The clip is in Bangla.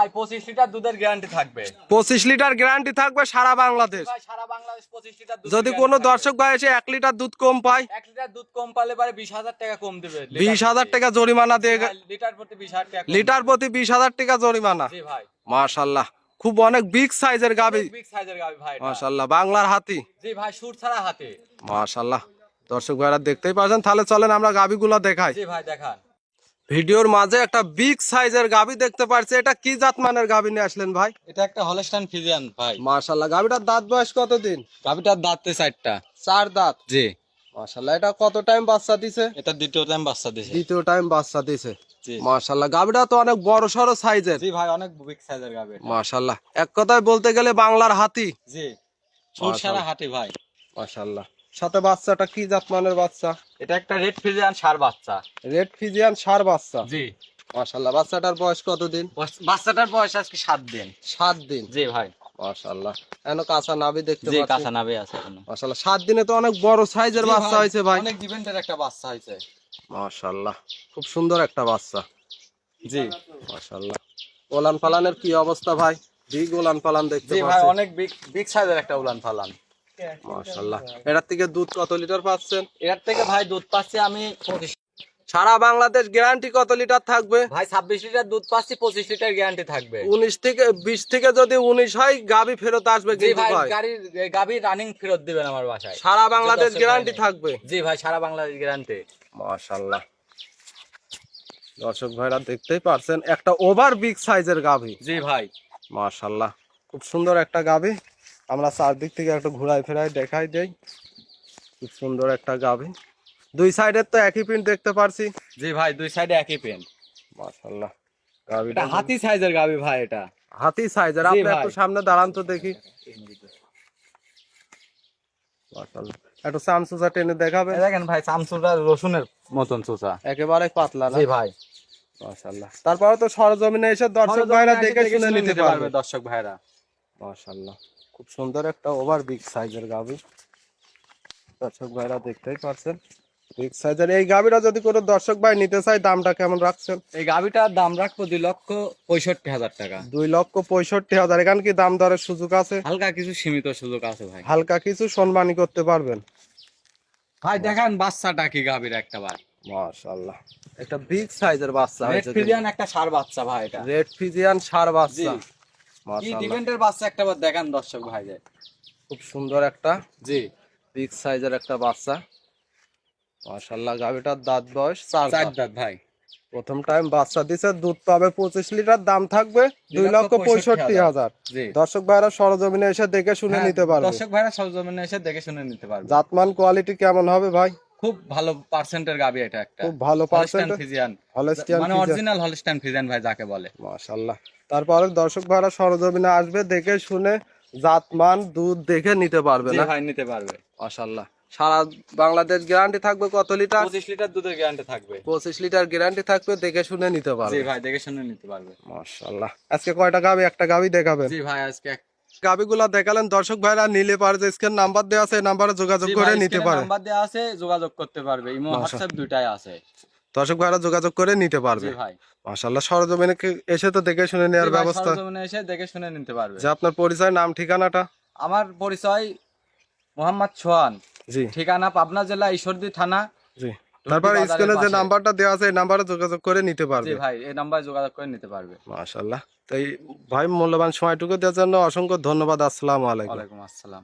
ভাই পঁচিশ লিটার দুধের গ্যারান্টি থাকবে। পঁচিশ লিটার গ্যারান্টি থাকবে সারা বাংলাদেশ। ভাই সারা বাংলাদেশ পঁচিশ লিটার দুধের যদি কোনো দর্শক ভাই এসে লিটার দুধ কম পায় লিটার দুধ কম পালে পারে বিশ হাজার টাকা কম দেবে। বিশ টাকা জরিমানা দিয়ে লিটার প্রতি বিশ হাজার টাকা লিটার প্রতি বিশ হাজার টাকা জরিমানা। জি ভাই। খুব অনেক বিগ সাইজের গাবি। বিগ সাইজের গাবি ভাই এটা। বাংলার হাতি। জি ভাই সুর ছাড়া হাতে। মাশাল্লাহ দর্শক ভাইরা দেখতেই পাচ্ছেন তাহলে চলেন আমরা গাবিগুলো দেখাই। জি ভাই দেখান। ভিডিওর মাঝে একটা বিগ সাইজের গাবি দেখতে পারছি। এটা কি জাত মানের গাবি নিয়ে আসলেন ভাই? এটা একটা হলস্টাইন ফিজিয়ান ভাই। মাশাল্লাহ গাবিটার দাঁত বয়স কতদিন? গাবিটার দাঁতে চারটা। চার দাঁত? জি। মাশাল্লাহ এটা কত টাইম বাচ্চা দিছে? এটা দ্বিতীয় টাইম বাচ্চা দিছে। দ্বিতীয় টাইম বাচ্চা দিছে। জি। মাশাল্লাহ গাবিটা তো অনেক বড় সড়ো সাইজের জি ভাই অনেক বিগ সাইজের গাবি এটা। মাশাল্লাহ এক কথায় বলতে গেলে বাংলার হাতি। জি। সুর ছাড়া হাতে ভাই। মাশাল্লাহ সাথে বাচ্চাটা কি জাত মানের বাচ্চা? এটা একটা রেড ফিজিয়ান সার বাচ্চা। রেড ফিজিয়ান সার বাচ্চা? জি। মাশাল্লাহ বাচ্চাটার বয়স কতদিন? বাচ্চাটার বয়স আজকে সাত দিন। সাত দিন? জি ভাই। মাশাল্লাহ এখন কাঁচা নাভি দেখতে জি কাঁচা নাবে আছে এখনও। মাশাল্লাহ সাত দিনে তো অনেক বড় সাইজের বাচ্চা হয়েছে ভাই। অনেক একটা বাচ্চা হয়েছে। মাশাল্লাহ খুব সুন্দর একটা বাচ্চা। জি। মাশাল্লাহ ওলান পালানের কি অবস্থা ভাই? বিগ ওলান পালান দেখতে জি ভাই অনেক বিগ বিগ সাইজের একটা উলান ফালান মাশাল্লাহ এটার থেকে দুধ কত লিটার পাচ্ছেন? এর থেকে ভাই দুধ পাচ্ছি আমি পঁচিশ। সারা বাংলাদেশ গ্যারান্টি কত লিটার থাকবে? ভাই ছাব্বিশ লিটার দুধ পাচ্ছি পঁচিশ লিটার গ্যারান্টি থাকবে। উনিশ থেকে বিশ থেকে যদি উনিশ হয় গাবি ফেরত আসবে জি কিন্তু ভাই ভাই। গাড়ির গাভি রানিং ফেরত দিবেন আমার বাসায়। সারা বাংলাদেশ গ্যারান্টি থাকবে। জি ভাই সারা বাংলাদেশ গ্যারান্টি মাশাল্লাহ দর্শক ভাইরা দেখতেই পারছেন একটা ওভার বিগ সাইজের গাভি জি ভাই। মাশাল্লাহ খুব সুন্দর একটা গাভি আমরা চারদিক থেকে একটু ঘুরাই ফেরাই দেখাই দেই খুব সুন্দর একটা গাভি। দুই সাইডের তো একই প্রিন্ট দেখতে পারছি। জি ভাই দুই সাইডে একই পেন মাশাল্লাহ এটা হাতি সাইজের গাভি ভাই এটা। হাতি সাইজের আপনি একটু সামনে দাঁড়ান তো দেখি। মাশাল্লাহ একটু সামসুসা টেনে দেখাবে দেখেন ভাই সামসুটা রসুনের মতন চোচা। একেবারে পাতলা না? জি ভাই। মাশাল্লাহ তারপরে তো সরজমিনে এসে দর্শক ভাইরা দেখে শুনে নিতে পারবে। দর্শক ভাইরা। মাশাল্লাহ খুব সুন্দর একটা ওভার বিগ সাইজের গাভি। দর্শক ভাইরা দেখতেই পারছেন বিগ সাইজের এই গাভিটা যদি কোনো দর্শক ভাই নিতে চাই দামটা কেমন রাখছেন? এই গাভিটার দাম রাখব দুই লক্ষ পঁয়ষট্টি হাজার টাকা। দুই লক্ষ পঁয়ষট্টি হাজার। এখানে কি দাম দরের সুযোগ আছে? হালকা কিছু সীমিত সুযোগ আছে ভাই। হালকা কিছু সম্মানী করতে পারবেন। ভাই দেখেন বাচ্চাটা কি গাভির একটা বার মাশাল্লাহ একটা বিগ সাইজের বাচ্চা রেড ফিজিয়ান একটা সার বাচ্চা ভাই এটা। রেড ফিজিয়ান সার বাচ্চা। কি মাশাল্লাহ বাচ্চা একটা বার দেখান দর্শক ভাই যায় খুব সুন্দর একটা জি বিগ সাইজের একটা বাচ্চা। মাশাল্লাহ গাভিটার দাঁত বয়স চার দাঁত। ভাই। প্রথম টাইম বাচ্চা দিছে দুধ পাবে পঁচিশ লিটার দাম থাকবে দুই লক্ষ পঁয়ষট্টি হাজার। দর্শক ভাইরা সরজমিনে এসে দেখে শুনে হ্যাঁ, নিতে পারবে। দর্শক ভাইরা সরজমিনে এসে দেখে শুনে নিতে পারবে। জাতমান কোয়ালিটি কেমন হবে ভাই? খুব ভালো পার্সেন্টের গাবি এটা একটা। খুব ভালো পার্সেন্ট ফিজিয়ান হলস্টিয়ান মানে অরিজিনাল হলস্টাইন ফিজিয়ান ভাই যাকে বলে। মাশাল্লাহ তারপরে দর্শক ভাইরা সরজমিনে আসবে দেখে শুনে জাতমান দুধ দেখে নিতে পারবে না। ভাই নিতে পারবে। মাশাল্লাহ সারা বাংলাদেশ গ্যারান্টি থাকবে কত লিটার? পঁচিশ লিটার দুধের গ্যারান্টি থাকবে। পঁচিশ লিটার গ্যারান্টি থাকবে দেখে শুনে নিতে জি পারবে ভাই দেখে শুনে নিতে পারবে। মাশাল্লাহ আজকে কয়টা গাবি? একটা গাবি দেখাবেন। জি ভাই আজকে গাবিগুলা দেখালেন। দর্শক ভাইরা নিলে পারে যে স্ক্রিন নাম্বার দেওয়া আছে নাম্বারে যোগাযোগ করে নিতে পারে। নাম্বার দেওয়া আছে যোগাযোগ করতে পারবে। ইমো হোয়াটসঅ্যাপ দুইটাই আছে। দর্শক ভাইরা যোগাযোগ করে নিতে পারবে। জি ভাই। মাশাল্লাহ সরজমিনে এসে তো দেখে শুনে নেওয়ার ব্যবস্থা। সরজমিনে এসে দেখে শুনে নিতে পারবে। যে আপনার পরিচয় নাম ঠিকানাটা? আমার পরিচয় মোহাম্মদ সোহান। জি। ঠিকানা পাবনা জেলা ঈশ্বরদী থানা। জি। তারপরে স্ক্রিনে যে নাম্বারটা দেওয়া আছে এই নাম্বারে যোগাযোগ করে নিতে জি পারবে ভাই এই নাম্বারে যোগাযোগ করে নিতে পারবে। মাশাল্লাহ তাই ভাই মূল্যবান সময়টুকু দেওয়ার জন্য অসংখ্য ধন্যবাদ। আসসালামু আলাইকুম। ওয়ালাইকুম আসসালাম।